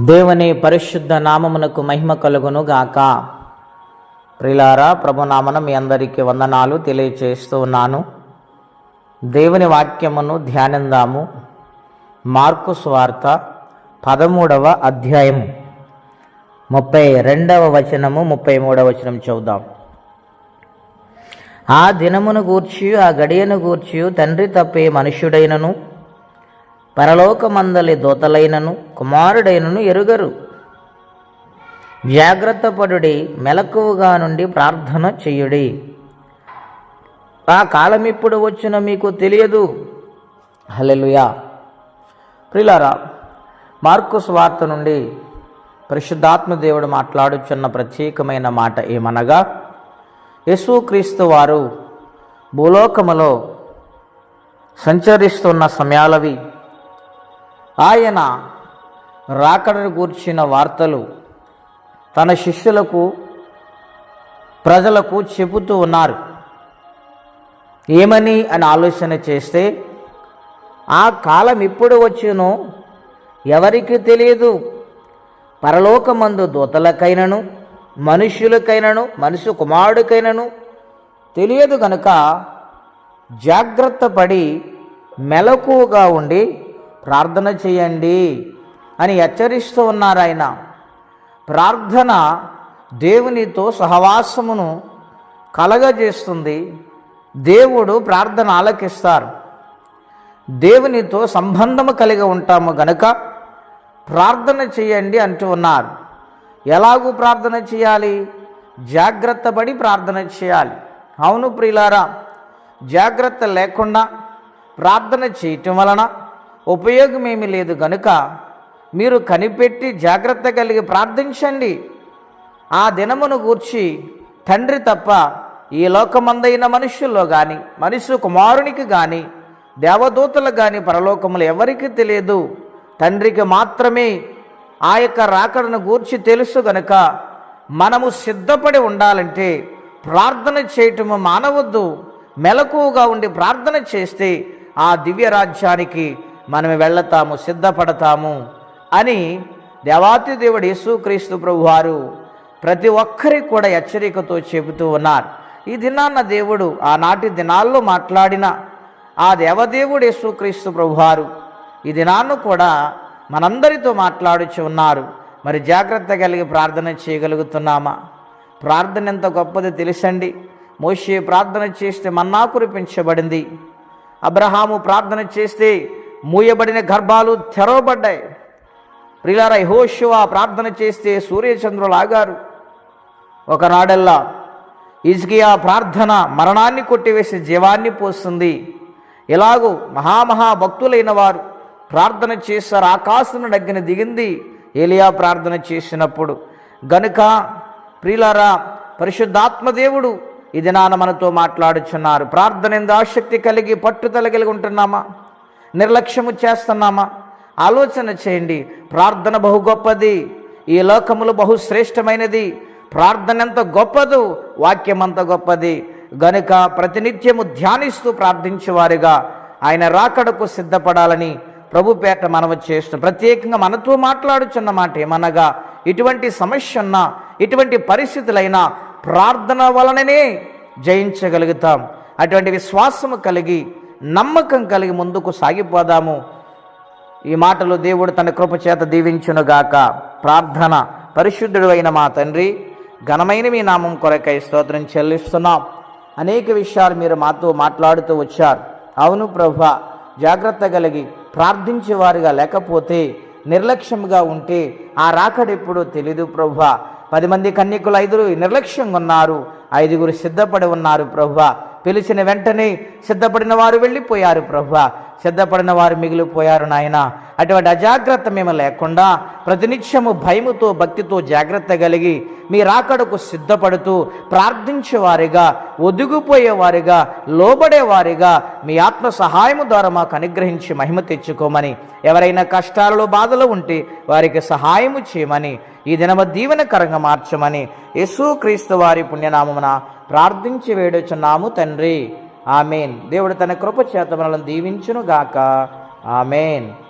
దేవుని పరిశుద్ధ నామమునకు మహిమ కలుగును గాక ప్రిలారా ప్రభునామన మీ అందరికీ వందనాలు తెలియచేస్తూ ఉన్నాను. దేవుని వాక్యమును ధ్యానిందాము. మార్కు స్వార్త పదమూడవ అధ్యాయము. ముప్పై రెండవ వచనము ముప్పై మూడవ వచనం చూద్దాం. ఆ దినమును గూర్చి ఆ గడియను గూర్చి తండ్రి తప్పే మనుష్యుడైనను. పరలోకమందలి దూతలైనను కుమారుడైనను ఎరుగరు. జాగ్రత్త పడుడి మెలకువగా నుండి ప్రార్థన చెయ్యుడి ఆ కాలం ఇప్పుడు వచ్చిన మీకు తెలియదు. హలెలుయా ప్రిలారా మార్కు స్వార్త నుండి పరిశుద్ధాత్మ దేవుడు మాట్లాడుచున్న ప్రత్యేకమైన మాట ఏమనగా యేసుక్రీస్తు వారు భూలోకములో సంచరిస్తున్న సమయాలవి ఆయన రాకడను గూర్చిన వార్తలు తన శిష్యులకు ప్రజలకు చెబుతూ ఉన్నారు. ఏమని అని ఆలోచన చేస్తే ఆ కాలం ఇప్పుడు వచ్చినో? ఎవరికి తెలియదు పరలోకమందు దూతలకైనను మనుష్యులకైనను మనుషు కుమారుడికైనను తెలియదు గనుక జాగ్రత్త పడి మెలకుగా ఉండి ప్రార్థన చేయండి అని హెచ్చరిస్తూ ఉన్నారు ఆయన. ప్రార్థన దేవునితో సహవాసమును కలగజేస్తుంది. దేవుడు ప్రార్థన ఆలకిస్తారు. దేవునితో సంబంధము కలిగి ఉంటాము గనుక ప్రార్థన చేయండి అంటూ ఉన్నారు. ఎలాగూ ప్రార్థన చేయాలి? జాగ్రత్త పడి ప్రార్థన చేయాలి. అవును ప్రియులారా జాగ్రత్త లేకుండా ప్రార్థన చేయటం వలన ఉపయోగమేమీ లేదు గనుక మీరు కనిపెట్టి జాగ్రత్త కలిగి ప్రార్థించండి. ఆ దినమును గూర్చి తండ్రి తప్ప ఈ లోకమందైన మనుషుల్లో కానీ మనుషు కుమారునికి కానీ దేవదూతలు కానీ పరలోకములు ఎవరికి తెలియదు. తండ్రికి మాత్రమే ఆ యొక్క రాకడను గూర్చి తెలుసు గనుక మనము సిద్ధపడి ఉండాలంటే ప్రార్థన చేయటము మానవద్దు. మెలకువగా ఉండి ప్రార్థన చేస్తే ఆ దివ్య రాజ్యానికి మనం వెళ్తాము సిద్ధపడతాము అని దేవాతి దేవుడు యేసుక్రీస్తు ప్రభువారు ప్రతి ఒక్కరికి కూడా హెచ్చరికతో చెబుతూ ఉన్నారు. ఈ దినాన్న దేవుడు ఆనాటి దినాల్లో మాట్లాడిన ఆ దేవదేవుడు యేసుక్రీస్తు ప్రభువారు ఈ దినాన్ని కూడా మనందరితో మాట్లాడుచు ఉన్నారు. మరి జాగ్రత్త కలిగి ప్రార్థన చేయగలుగుతున్నామా? ప్రార్థన ఎంత గొప్పది తెలుసండి. మోషే ప్రార్థన చేస్తే మన్నా కురిపించబడింది అబ్రహాము ప్రార్థన చేస్తే మూయబడిన గర్భాలు తెరవబడ్డాయి. ప్రిలార యహోశివ ప్రార్థన చేస్తే సూర్యచంద్రులు ఆగారు ఒకనాడల్లా ఇజ్కియా ప్రార్థన మరణాన్ని కొట్టివేసి జీవాన్ని పోస్తుంది. ఇలాగూ మహామహా భక్తులైన వారు ప్రార్థన చేశారు. ఆకాశం డగ్గిన దిగింది ఏలియా ప్రార్థన చేసినప్పుడు. గనుక ప్రియులారా పరిశుద్ధాత్మదేవుడు ఇది నాన్న మనతో మాట్లాడుచున్నారు. ప్రార్థన ఎందు ఆసక్తి కలిగి పట్టుదల కలిగి ఉంటున్నామా? నిర్లక్ష్యము చేస్తున్నామా? ఆలోచన చేయండి. ప్రార్థన బహు గొప్పది. ఈ లోకములు బహు శ్రేష్టమైనది. ప్రార్థన ఎంత గొప్పదు వాక్యం అంత గొప్పది. గనుక ప్రతినిత్యము ధ్యానిస్తూ ప్రార్థించేవారుగా ఆయన రాకడకు సిద్ధపడాలని ప్రభుపేట మనవ చేస్తున్నాం ప్రత్యేకంగా మనతో మాట్లాడుచున్న మాట ఏమనగా ఇటువంటి సమస్య ఉన్నా ఇటువంటి పరిస్థితులైనా ప్రార్థన వలననే జయించగలుగుతాం. అటువంటి విశ్వాసము కలిగి నమ్మకం కలిగి ముందుకు సాగిపోదాము. ఈ మాటలు దేవుడు తన కృప చేత దీవించునుగాక. ప్రార్థన పరిశుద్ధుడైన మా తండ్రి ఘనమైన మీ నామం కొరకై స్తోత్రం చెల్లిస్తున్నాం. అనేక విషయాలు మీరు మాతో మాట్లాడుతూ వచ్చారు. అవును ప్రభ జాగ్రత్త కలిగి ప్రార్థించేవారుగా లేకపోతే నిర్లక్ష్యంగా ఉంటే ఆ రాకడెప్పుడు తెలీదు ప్రభా. పది మంది కన్యకులు ఐదుగురు నిర్లక్ష్యంగా ఉన్నారు. ఐదుగురు సిద్ధపడి ఉన్నారు ప్రభా. పిలిచిన వెంటనే సిద్ధపడిన వారు వెళ్ళిపోయారు ప్రభా. సిద్ధపడిన వారు మిగిలిపోయారు నాయన. అటువంటి అజాగ్రత్త మేము లేకుండా ప్రతినిత్యము భయముతో భక్తితో జాగ్రత్త కలిగి మీ రాకడకు సిద్ధపడుతూ ప్రార్థించేవారిగా ఒదుగుపోయేవారిగా లోబడేవారిగా మీ ఆత్మ సహాయము ద్వారా మాకు అనుగ్రహించి మహిమ తెచ్చుకోమని ఎవరైనా కష్టాలలో బాధలు ఉంటే వారికి సహాయము చేయమని ఈ దినమ దీవెనకరంగా మార్చమని యేసుక్రీస్తు వారి పుణ్యనామమున ప్రార్థించి వేడుచున్నాము తండ్రి. ఆమెన్. దేవుడు తన కృప చేత మనల్ని దీవించును గాక ఆమెన్.